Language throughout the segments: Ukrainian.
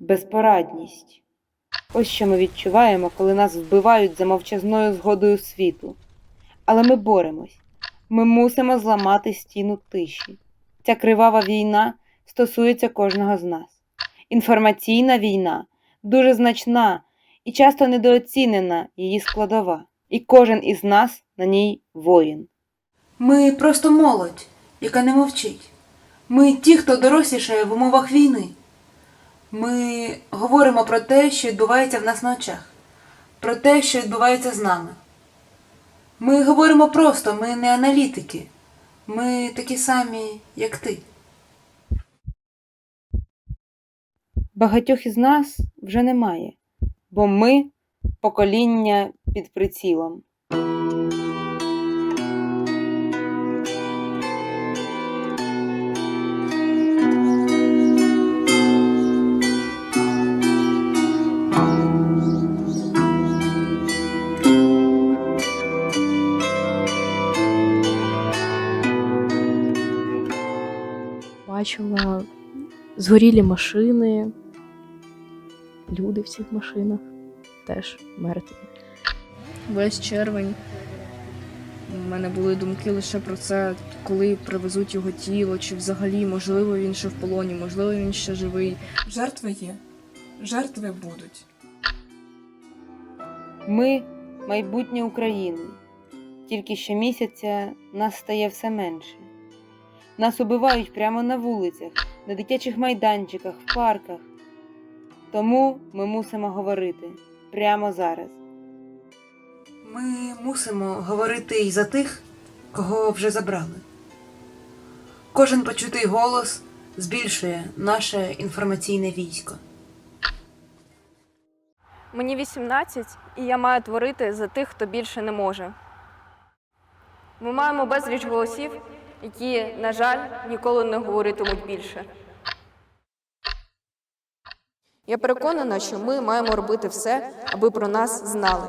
безпорадність. Ось що ми відчуваємо, коли нас вбивають за мовчазною згодою світу. Але ми боремось. Ми мусимо зламати стіну тиші. Ця кривава війна стосується кожного з нас. Інформаційна війна дуже значна і часто недооцінена її складова, і кожен із нас на ній воїн. Ми просто молодь, яка не мовчить. Ми ті, хто дорослішає в умовах війни. Ми говоримо про те, що відбувається в нас на очах, про те, що відбувається з нами. Ми говоримо просто, ми не аналітики. Ми такі самі, як ти. Багатьох із нас вже немає, бо ми покоління під прицілом. Бачила згорілі машини, люди в цих машинах теж мертві. весь червень. У мене були думки лише про це, коли привезуть його тіло, чи взагалі, можливо, він ще в полоні, можливо, він ще живий. Жертви є, жертви будуть. Ми майбутнє України. Тільки щомісяця нас стає все менше. Нас убивають прямо на вулицях, на дитячих майданчиках, в парках. Тому ми мусимо говорити прямо зараз. Ми мусимо говорити і за тих, кого вже забрали. Кожен почутий голос збільшує наше інформаційне військо. Мені 18, і я маю творити за тих, хто більше не може. Ми маємо безліч голосів, які, на жаль, ніколи не говоритимуть більше. Я переконана, що ми маємо робити все, аби про нас знали.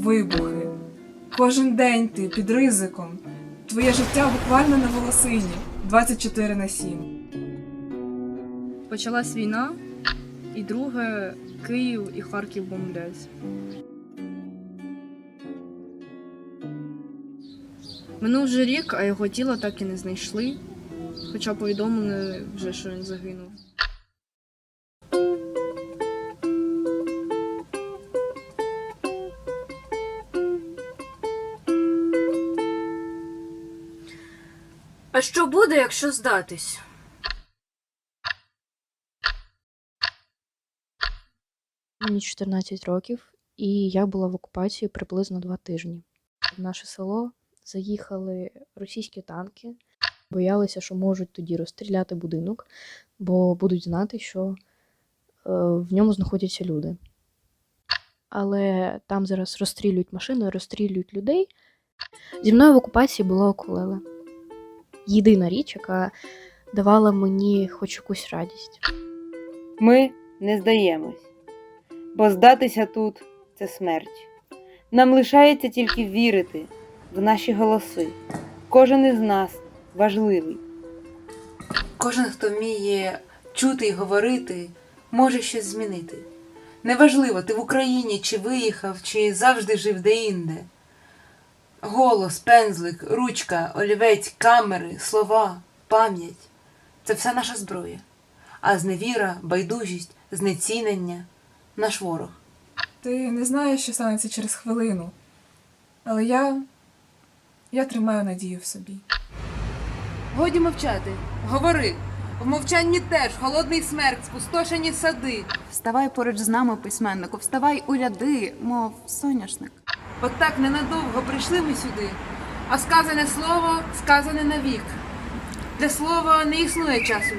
Вибухи. Кожен день ти під ризиком. Твоє життя буквально на волосині 24 на 7. Почалась війна, і друге Київ і Харків бомблять. Минув вже рік, а його тіло так і не знайшли, хоча повідомили вже, що він загинув. А що буде, якщо здатись? Мені 14 років, і я була в окупації приблизно два тижні. В наше село заїхали російські танки, боялися, що можуть тоді розстріляти будинок, бо будуть знати, що е, в ньому знаходяться люди. Але там зараз розстрілюють машини, розстрілюють людей. Зі мною в окупації була окулеле. Єдина річ, яка давала мені хоч якусь радість. Ми не здаємось, бо здатися тут це смерть. Нам лишається тільки вірити в наші голоси. Кожен із нас важливий. Кожен, хто вміє чути і говорити, може щось змінити. Неважливо, ти в Україні чи виїхав, чи завжди жив де-інде. Голос, пензлик, ручка, олівець, камери, слова, пам'ять це вся наша зброя. А зневіра, байдужість, знецінення наш ворог. Ти не знаєш, що станеться через хвилину. Але я. я тримаю надію в собі. Годі мовчати, говори. В мовчанні теж холодний смерть, спустошені сади. Вставай поруч з нами, письменнику, вставай у ряди, мов соняшник. От так ненадовго прийшли ми сюди, а сказане слово сказане навік. Для слова не існує часу.